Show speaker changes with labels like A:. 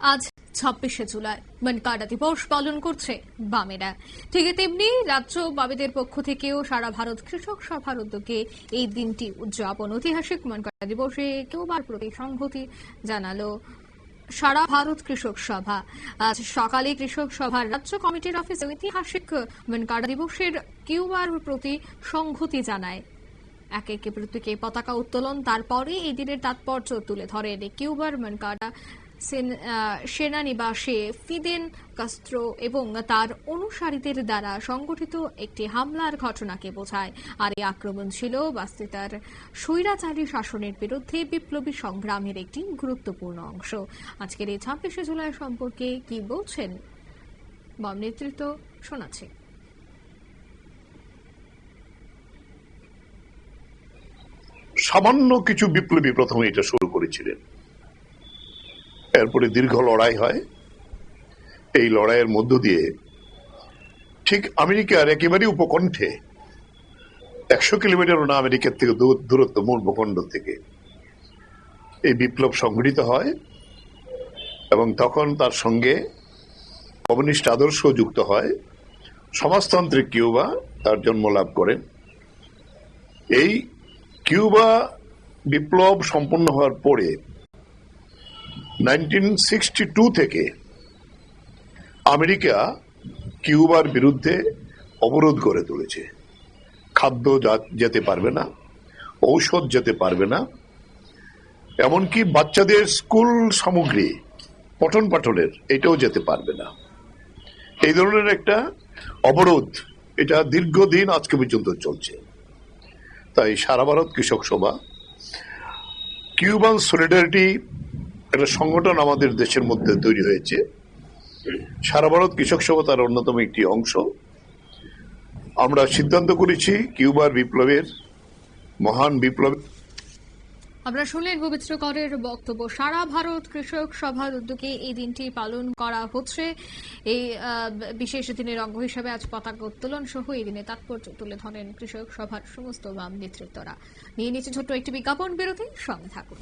A: আজ ছাব্বিশে জুলাই। মনকাডা দিবস পালন করছে বামেরা। ঠিক তেমনি রাজ্য বামেদের পক্ষ থেকেও সারা ভারত কৃষক সভার উদ্যোগে এই দিনটি উদযাপন। ঐতিহাসিক মনকাডা দিবসে কেউবার প্রতি সংহতি জানালো সারা ভারত কৃষক সভা। আজ সকালে কৃষক সভার রাজ্য কমিটির অফিসে ঐতিহাসিক মনকাডা দিবসের কিউবার প্রতি সংহতি জানায়। একে একে প্রতীকে পতাকা উত্তোলন তারপরে এই দিনের তাৎপর্য তুলে ধরেন কিউবার আহ, সেনানিবাসে ফিদেন কাস্ত্রো এবং তার অনুসারীদের দ্বারা সংগঠিত একটি হামলার ঘটনাকে বোঝায়। আর এই আক্রমণ ছিল বাস্তিতার স্বৈরাচারী শাসনের বিরুদ্ধে বিপ্লবী সংগ্রামের একটি গুরুত্বপূর্ণ অংশ। আজকের এই ছাব্বিশে জুলাই সম্পর্কে কি বলছেন? বম নেতৃত্ব শোনাচ্ছে।
B: সামান্য কিছু বিপ্লবী প্রথমে এটা শুরু করেছিলেন। এরপরে দীর্ঘ লড়াই হয়। এই লড়াইয়ের মধ্য দিয়ে ঠিক আমেরিকার একেবারে উপকণ্ঠে একশো কিলোমিটার না আমেরিকার থেকে দূরত্ব, মূল ভূখণ্ড থেকে এই বিপ্লব সংঘটিত হয় এবং তখন তার সঙ্গে কমিউনিস্ট আদর্শ যুক্ত হয়। সমাজতান্ত্রিক কিউবা তার জন্ম লাভ করেন। এই কিউবা বিপ্লব সম্পন্ন হওয়ার পরে নাইনটিন থেকে আমেরিকা কিউবার বিরুদ্ধে অবরোধ করে তুলেছে। খাদ্য যেতে পারবে না, ঔষধ যেতে পারবে না, এমনকি বাচ্চাদের স্কুল সামগ্রী, পঠন পাঠনের, এটাও যেতে পারবে না। এই ধরনের একটা অবরোধ, এটা দীর্ঘদিন আজকে পর্যন্ত চলছে। তাই সারা ভারত কৃষক সভা, কিউবান সলিডারিটি একটা সংগঠন আমাদের দেশের মধ্যে তৈরি হয়েছে। সারা ভারত কৃষক সভা তার অন্যতম একটি অংশ। আমরা সিদ্ধান্ত করেছি কিউবার বিপ্লবের, মহান বিপ্লব
A: আমরা শুনলেন পবিত্র করের বক্তব্য। সারা ভারত কৃষক সভার উদ্যোগে এই দিনটি পালন করা হচ্ছে। এই বিশেষ দিনের অঙ্গ হিসাবে আজ পতাকা উত্তোলন সহ এই দিনে তাৎপর্য তুলে ধরেন কৃষক সভার সমস্ত বাম নেতৃত্বরা। নিয়ে নিচ্ছে ছোট্ট একটি বিজ্ঞাপন বিরতি, সঙ্গে থাকুন।